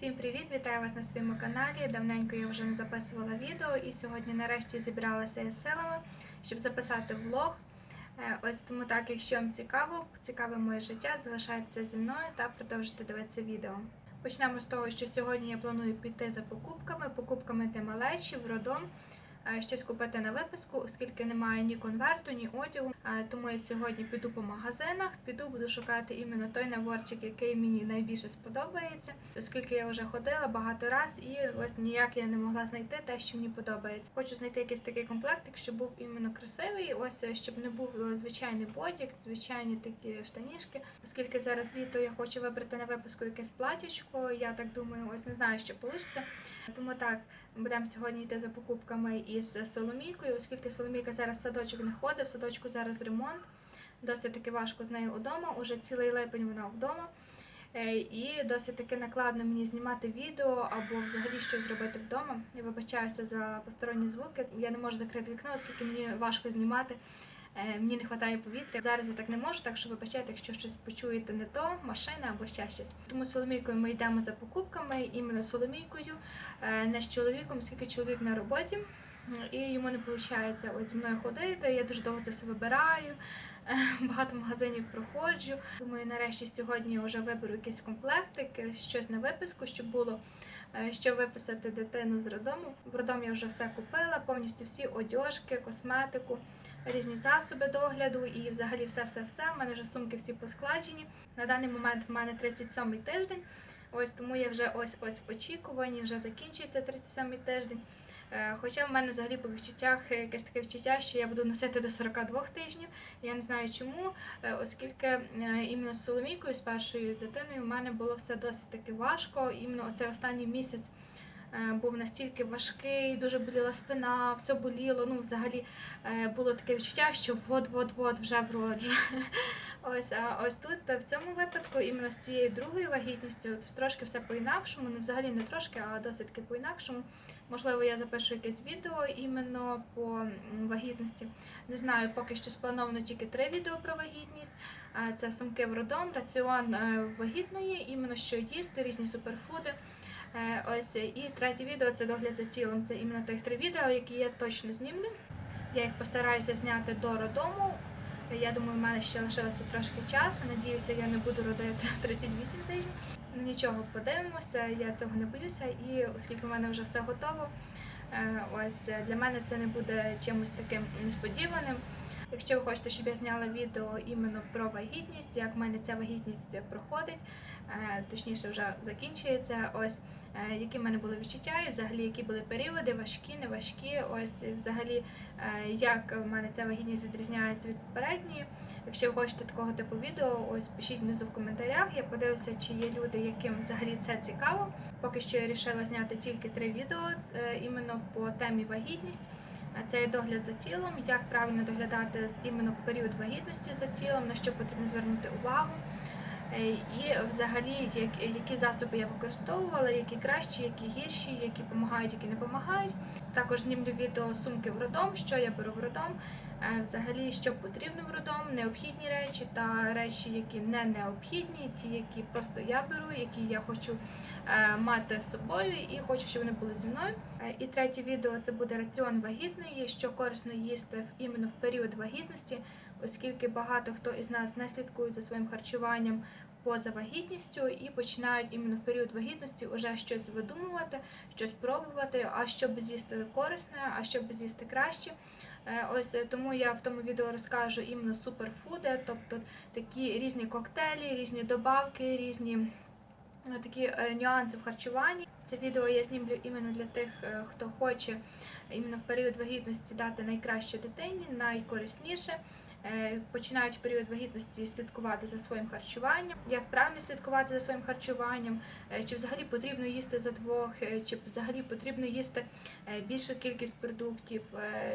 Всім привіт! Вітаю вас на своєму каналі. Давненько я вже не записувала відео і сьогодні нарешті зібралася із силами, щоб записати влог. Е, Ось тому так, якщо вам цікаво, цікаве моє життя, залишайтеся зі мною та продовжуйте дивитися відео. Почнемо з того, що сьогодні я планую піти за покупками, покупками для малечі в родом. Е, Щось купити на виписку, оскільки немає ні конверту, ні одягу. Е, Тому я сьогодні піду по магазинах, піду, буду шукати іменно той наборчик, який мені найбільше сподобається, оскільки я вже ходила багато раз і ось ніяк я не могла знайти те, що мені подобається. Хочу знайти якийсь такий комплектик, щоб був іменно красивий. Ось е, щоб не був звичайний бодік, звичайні такі штанішки. Оскільки зараз літо я хочу вибрати на випуску якесь платічко. Я так думаю, ось не знаю, що вийде. Тому так будемо сьогодні йти за покупками із Соломійкою, оскільки Соломійка зараз в садочок не ходить, в садочку зараз ремонт. Досить таки важко з нею вдома. Уже цілий липень вона вдома. Е, І досить таки накладно мені знімати відео або взагалі щось зробити вдома. Я вибачаюся за посторонні звуки. Я не можу закрити вікно, оскільки мені важко знімати. Е, Мені не вистачає повітря. Зараз я так не можу, так що вибачайте, якщо щось почуєте не то, машина або ще щось. Тому з Соломійкою ми йдемо за покупками, іменно з Соломійкою, е, не з чоловіком, оскільки чоловік на роботі. І йому не виходить ось зі мною ходити. Я дуже довго це все вибираю, е, багато магазинів проходжу. Думаю, нарешті сьогодні вже виберу якийсь комплектик, е, щось на виписку, щоб було е, що виписати дитину з роддому. В роддом я вже все купила, повністю всі одяжки, косметику, різні засоби догляду і взагалі все-все-все. У мене вже сумки всі поскладені. На даний момент в мене 37-й тиждень. Ось тому я вже ось ось в очікуванні, вже закінчується 37-й тиждень. Е, Хоча в мене взагалі по відчуттях е, якесь таке відчуття, що я буду носити до 42 тижнів. Я не знаю чому, е, оскільки іменно з Соломійкою, з першою дитиною, в мене було все досить таки важко. Іменно оцей останній місяць був настільки важкий, дуже боліла спина, все боліло. Ну, взагалі було таке відчуття, що от-от-от вже вроджу. Ось, а ось тут в цьому випадку, іменно з цією другою вагітністю, трошки все по-інакшому, ну взагалі не трошки, а досить таки по-інакшому. Можливо, я запишу якесь відео іменно по вагітності. Не знаю, поки що сплановано тільки три відео про вагітність. Це сумки в роддом, раціон е, вагітної, іменно що їсти, різні суперфуди. Е, Ось і третє відео це догляд за тілом. Це іменно тих три відео, які я точно знімлю. Я їх постараюся зняти до роддому. Я думаю, в мене ще лишилося трошки часу. Надіюся, я не буду родити в 38 тижнів. Ну нічого, подивимося, я цього не боюся, і оскільки в мене вже все готово, е, ось е, для мене це не буде чимось таким несподіваним. Якщо ви хочете, щоб я зняла відео іменно про вагітність, як в мене ця вагітність проходить, е, точніше вже закінчується, ось які в мене були відчуття, і взагалі які були періоди, важкі, не важкі, ось взагалі е, як в мене ця вагітність відрізняється від попередньої. Якщо ви хочете такого типу відео, ось пишіть внизу в коментарях. Я подивлюся, чи є люди, яким взагалі це цікаво. Поки що я вирішила зняти тільки три відео е, іменно по темі вагітність. Це є догляд за тілом, як правильно доглядати іменно в період вагітності за тілом, на що потрібно звернути увагу. Е, І взагалі, як- які засоби я використовувала, які кращі, які гірші, які допомагають, які не допомагають. Також знімлю відео сумки в роддом, що я беру в роддом, е, взагалі, що потрібно в роддом, необхідні речі та речі, які не необхідні, ті, які просто я беру, які я хочу е, мати з собою і хочу, щоб вони були зі мною. І третє відео це буде раціон вагітної, що корисно їсти іменно в період вагітності, оскільки багато хто із нас не слідкує за своїм харчуванням поза вагітністю і починають іменно в період вагітності вже щось видумувати, щось пробувати, а щоб з'їсти корисне, а щоб з'їсти краще. Е, Ось е, тому я в тому відео розкажу іменно суперфуди, тобто такі різні коктейлі, різні добавки, різні е, такі нюанси в харчуванні. Це відео я знімлю іменно для тих, хто хоче іменно в період вагітності дати найкраще дитині, найкорисніше. Е, Починають в період вагітності слідкувати за своїм харчуванням, як правильно слідкувати за своїм харчуванням, е, чи взагалі потрібно їсти за двох, е, чи взагалі потрібно їсти більшу кількість продуктів,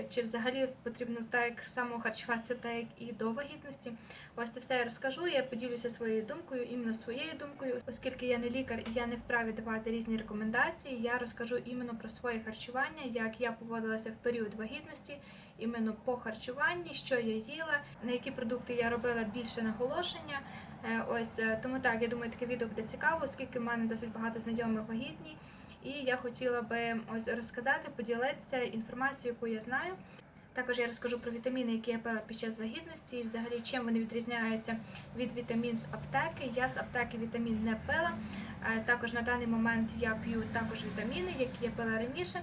чи взагалі потрібно так само харчуватися, так як і до вагітності. Ось це все я розкажу. Я поділюся своєю думкою, іменно своєю думкою, оскільки я не лікар і я не вправі давати різні рекомендації. Я розкажу іменно про своє харчування, як я поводилася в період вагітності, іменно по харчуванні, що я їла, на які продукти я робила більше наголошення, Е, Ось е, тому так, я думаю, таке відео буде цікаво, оскільки в мене досить багато знайомих вагітні. І я хотіла би ось розказати, поділитися інформацією, яку я знаю. Також я розкажу про вітаміни, які я пила під час вагітності, і взагалі чим вони відрізняються від вітамін з аптеки. Я з аптеки вітамін не пила. Е, Також на даний момент я п'ю також вітаміни, які я пила раніше.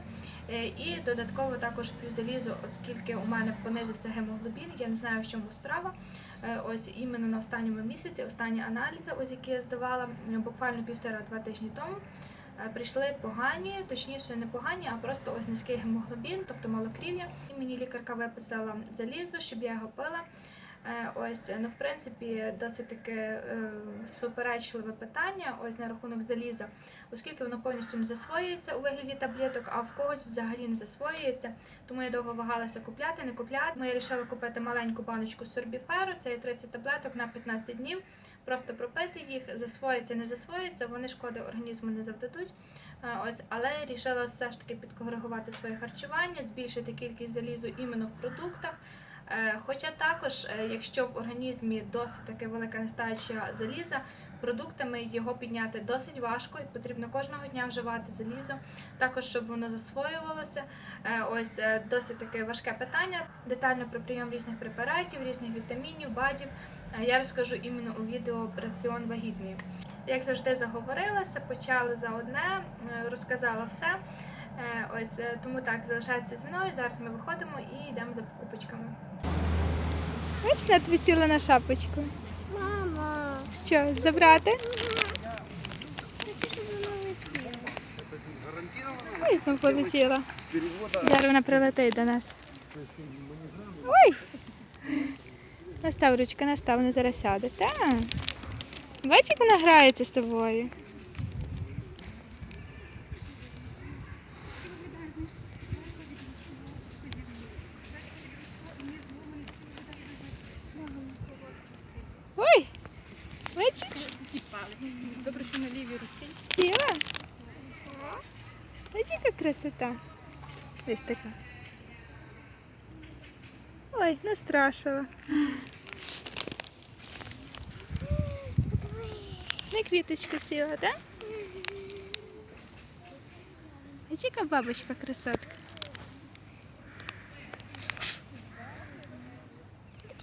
Е, І додатково також п'ю залізо, оскільки у мене понизився гемоглобін. Я не знаю, в чому справа. Е, Ось іменно на останньому місяці, останні аналізи, ось які я здавала буквально півтора-два тижні тому. Е, Прийшли погані, точніше не погані, а просто ось низький гемоглобін, тобто малокрів'я. І мені лікарка виписала залізо, щоб я його пила. Е, Ось, ну, в принципі, досить таке е, суперечливе питання ось на рахунок заліза, оскільки воно повністю не засвоюється у вигляді таблеток, а в когось взагалі не засвоюється. Тому я довго вагалася купляти, не купляти. Ми вирішили купити маленьку баночку сорбіферу, це є 30 таблеток на 15 днів. Просто пропити їх, засвоїться, не засвоїться, вони шкоди організму не завдадуть. Ось, але рішила все ж таки підкоригувати своє харчування, збільшити кількість залізу іменно в продуктах. Е, Хоча також, е, якщо в організмі досить таки велика нестача заліза, продуктами його підняти досить важко і потрібно кожного дня вживати залізо, також щоб воно засвоювалося. Е, Ось досить таке важке питання. Детально про прийом різних препаратів, різних вітамінів, бадів. Я розкажу іменно у відео раціон вагітний. Як завжди заговорилася, почали за одне, е, розказала все. Е, Ось е, тому так залишайтеся зі мною. Зараз ми виходимо і йдемо за покупочками. Бачиш, на тобі сіла на шапочку. Мама. Що, забрати? Ой, знов полетіла. Зараз вона прилетить до нас. Ой! Настав ручка, настав, вона зараз сяде. Так. Бачиш, як вона грається з тобою. Ой! Бачиш? Добре, що на лівій руці. Сіла? Бачиш, яка красота. Ось така. Ой, настрашила. На квіточку сіла, так? Бачиш, яка бабочка красотка.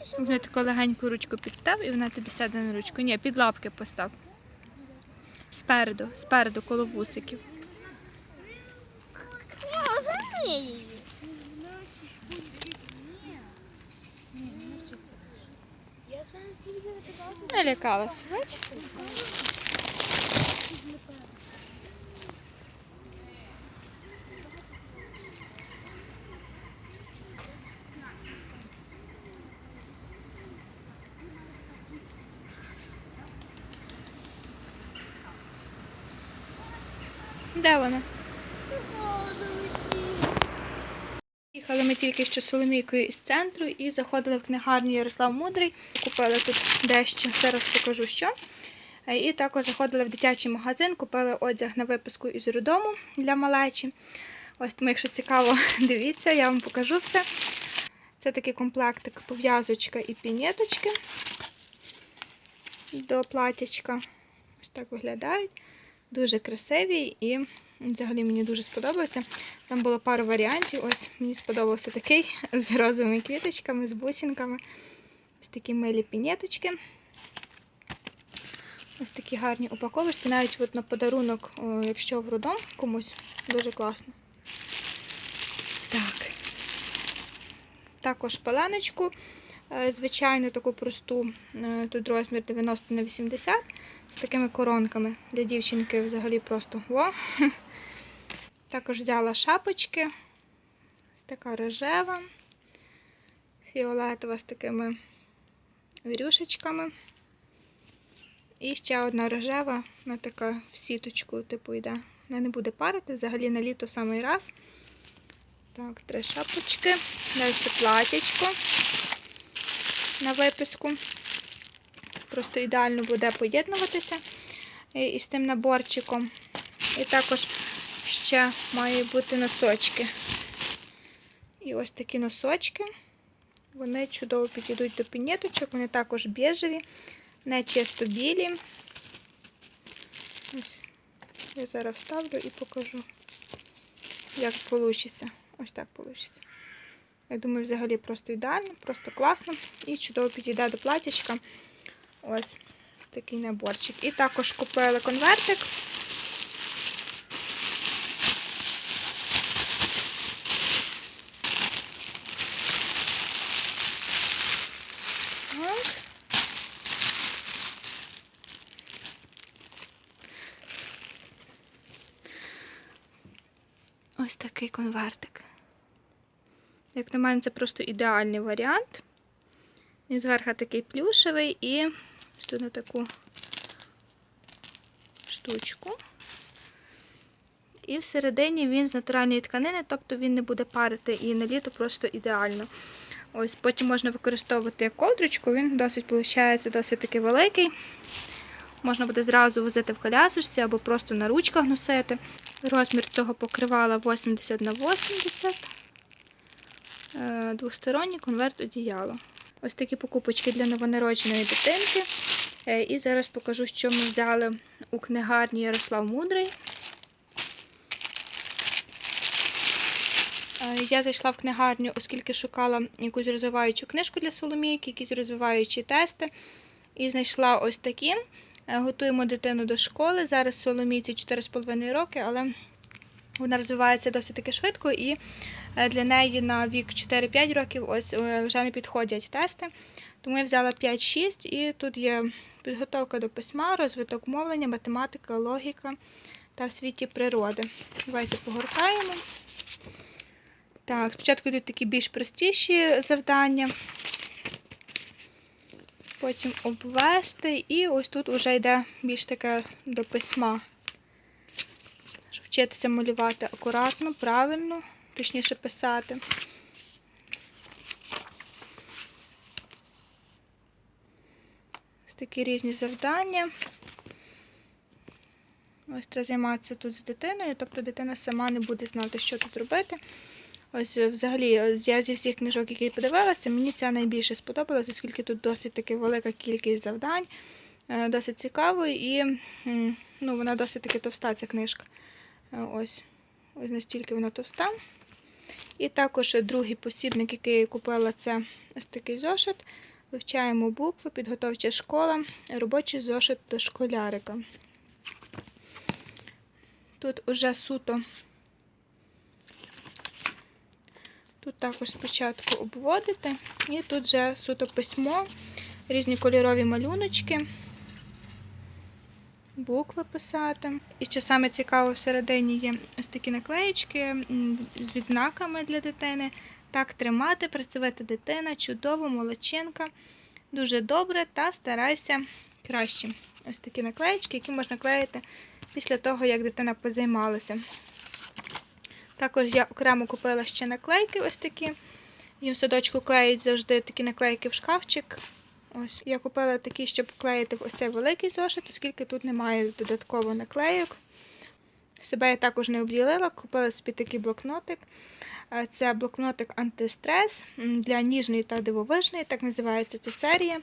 Візьми таку легеньку ручку підстав і вона тобі сяде на ручку. Ні, під лапки постав. Спереду, спереду, коло вусиків. Я Налякалася, бач? Де вона? Їхали ми тільки що з Соломійкою із центру і заходили в книгарню Ярослав Мудрий. Купили тут дещо, зараз покажу що. Е, І також заходили в дитячий магазин, купили одяг на випуску із роддому для малечі. Ось тому, якщо цікаво, дивіться, я вам покажу все. Це такий комплектик, пов'язочка і пінеточки до платячка. Ось так виглядають. Дуже красиві і взагалі мені дуже сподобався. Там було пару варіантів. Ось мені сподобався такий з розовими квіточками, з бусинками. Ось такі милі пінеточки. Ось такі гарні упаковочки. Навіть от на подарунок, якщо в родом комусь, дуже класно. Так. Також пеленочку. Е, Звичайну таку просту, е, тут розмір 90 на 80 з такими коронками. Для дівчинки взагалі просто во. Також взяла шапочки. Ось така рожева, фіолетова з такими рюшечками. І ще одна рожева, вона така в сіточку, типу, йде. Вона не буде парити, взагалі на літо самий раз. Так, три шапочки. Далі платячко на виписку. Просто ідеально буде поєднуватися із тим наборчиком. І також ще має бути носочки. І ось такі носочки. Вони чудово підійдуть до пінеточок, вони також біжеві. не чисто білі. Ось. Я зараз вставлю і покажу, як вийде. Ось так вийде. Я думаю, взагалі просто ідеально, просто класно і чудово підійде до платячка. Ось ось такий наборчик. І також купили конвертик. Ось такий конвертик. Як на мене, це просто ідеальний варіант. Він зверху такий плюшевий і ось на таку штучку. І всередині він з натуральної тканини, тобто він не буде парити і на літо просто ідеально. Ось Потім можна використовувати як ковдрочку, він досить, виходить, досить таки великий. Можна буде зразу возити в колясочці або просто на ручках носити. Розмір цього покривала 80 на 80 Е, Двосторонній конверт одіяло. Ось такі покупочки для новонародженої дитинки. Е, І зараз покажу, що ми взяли у книгарні Ярослав Мудрий. Е, Я зайшла в книгарню, оскільки шукала якусь розвиваючу книжку для Соломійки, якісь розвиваючі тести. І знайшла ось такі. Е, Готуємо дитину до школи. Зараз Соломійці 4,5 роки, але вона розвивається досить таки швидко, і е, для неї на вік 4-5 років ось е, вже не підходять тести. Тому я взяла 5-6, і тут є підготовка до письма, розвиток мовлення, математика, логіка та в світі природи. Давайте погортаємо. Так, спочатку йдуть такі більш простіші завдання. Потім обвести, і ось тут вже йде більш таке до письма. Щоб вчитися малювати акуратно, правильно, точніше писати. Ось такі різні завдання. Ось треба займатися тут з дитиною, тобто дитина сама не буде знати, що тут робити. Ось е, взагалі, я зі всіх книжок, які подивилася, мені ця найбільше сподобалась, оскільки тут досить таки велика кількість завдань, е, досить цікаво і ну, вона досить таки товста, ця книжка. Е, Ось, ось настільки вона товста. І також другий посібник, який я купила, це ось такий зошит. Вивчаємо букви, підготовча школа, робочий зошит до школярика. Тут уже суто. Тут також спочатку обводити, і тут вже суто письмо, різні кольорові малюночки, букви писати. І що саме цікаво, всередині є ось такі наклеєчки з відзнаками для дитини. Так тримати, працювати дитина, чудово, молодчинка, дуже добре та старайся краще. Ось такі наклеєчки, які можна клеїти після того, як дитина позаймалася. Також я окремо купила ще наклейки ось такі. Їм в садочку клеють завжди такі наклейки в шкафчик. Ось я купила такі, щоб клеїти ось цей великий зошит, оскільки тут немає додатково наклейок. Себе я також не обділила, купила собі такий блокнотик. Е, Це блокнотик антистрес для ніжної та дивовижної, так називається ця серія.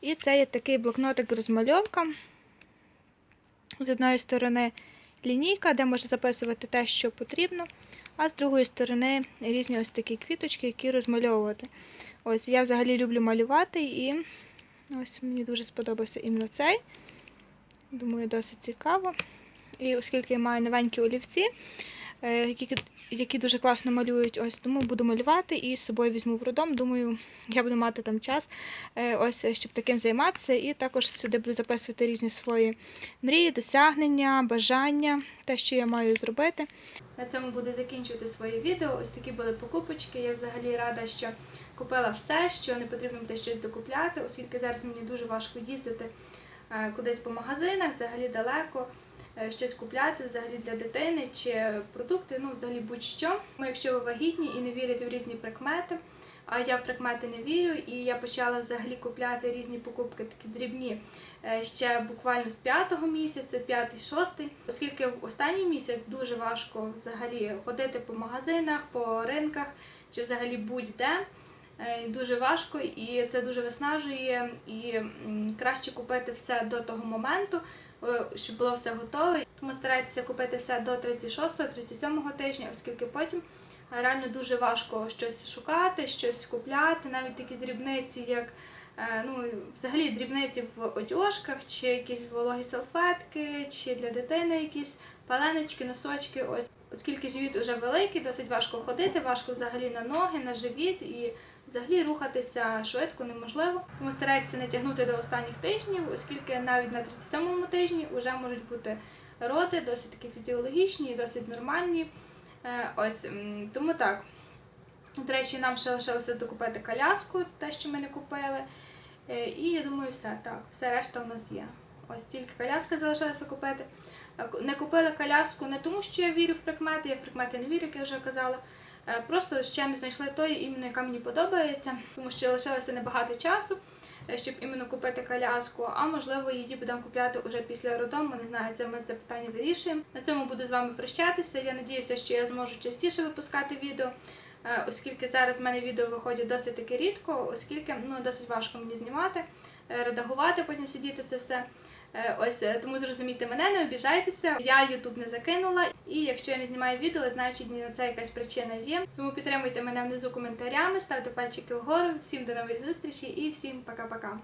І це є такий блокнотик розмальовка. З одної сторони лінійка, де можна записувати те, що потрібно, а з другої сторони різні ось такі квіточки, які розмальовувати. Ось я взагалі люблю малювати, і ось мені дуже сподобався іменно цей. Думаю, досить цікаво. І оскільки я маю новенькі олівці, е, які, які дуже класно малюють, ось тому буду малювати і з собою візьму в роддом. Думаю, я буду мати там час, е, ось щоб таким займатися. І також сюди буду записувати різні свої мрії, досягнення, бажання, те, що я маю зробити. На цьому буду закінчувати своє відео. Ось такі були покупочки. Я взагалі рада, що купила все, що не потрібно буде щось докупляти, оскільки зараз мені дуже важко їздити е, кудись по магазинах, взагалі далеко. Е, Щось купляти взагалі для дитини чи продукти, ну взагалі будь-що. Ну, Якщо ви вагітні і не вірите в різні прикмети, а я в прикмети не вірю, і я почала взагалі купляти різні покупки, такі дрібні е, ще буквально з п'ятого місяця, п'ятий, шостий, оскільки в останній місяць дуже важко взагалі ходити по магазинах, по ринках чи взагалі будь-де. Е, Дуже важко і це дуже виснажує. І краще купити все до того моменту, щоб було все готове. Тому старайтеся купити все до 36-37 тижня, оскільки потім е, реально дуже важко щось шукати, щось купляти, навіть такі дрібниці, як е, ну, взагалі дрібниці в одяжках, чи якісь вологі салфетки, чи для дитини якісь паленочки, носочки. Ось оскільки живіт вже великий, досить важко ходити, важко взагалі на ноги, на живіт і взагалі рухатися швидко неможливо. Тому старайтеся не тягнути до останніх тижнів, оскільки навіть на 37-му тижні вже можуть бути роди, досить такі фізіологічні, досить нормальні. Е, Ось тому так. До речі, нам ще лишилося докупити коляску, те, що ми не купили. Е, І я думаю, все так, все решта у нас є. Ось тільки коляска залишилася купити. Е, Не купила коляску не тому, що я вірю в прикмети, я в прикмети не вірю, як я вже казала. Е, Просто ще не знайшли тої іменно, яка мені подобається, тому що лишилося небагато часу, е, щоб іменно купити коляску, а можливо її будемо купляти уже після роддому. Не знаю, це ми це питання вирішуємо. На цьому буду з вами прощатися. Я надіюся, що я зможу частіше випускати відео. е, Оскільки зараз в мене відео виходять досить таки рідко, оскільки ну досить важко мені знімати, редагувати, потім сидіти це все. Е, Ось е, тому зрозумійте мене, не обіжайтеся. Я Ютуб не закинула, і якщо я не знімаю відео, значить на це якась причина є. Тому підтримуйте мене внизу коментарями, ставте пальчики вгору. Всім до нової зустрічі і всім пока-пока.